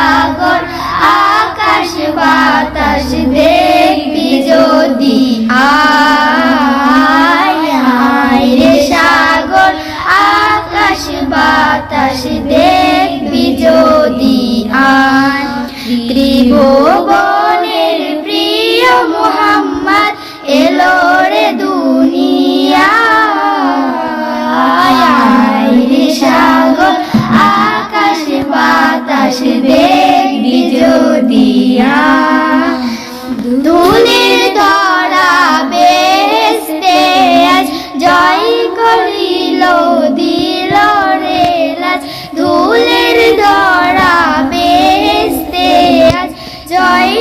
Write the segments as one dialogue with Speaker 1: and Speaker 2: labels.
Speaker 1: সাগর আকাশ বাতাস দেখবি জোর ধুলের ধরা জয়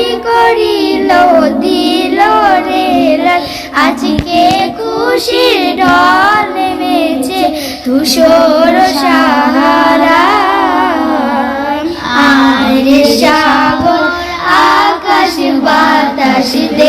Speaker 1: আজকে খুশির ঢল নেমেছে ধূসর সাহারা। আরে আকাশ বাতাস দেখবি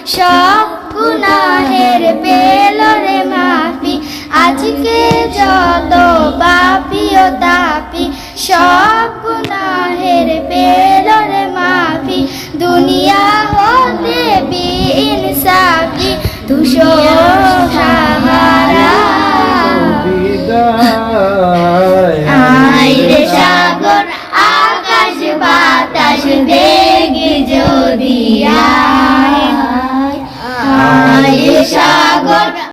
Speaker 1: সব গুনাহের পেল রে মাফি আজকে যত বাপি ও তাপি সব গুনাহের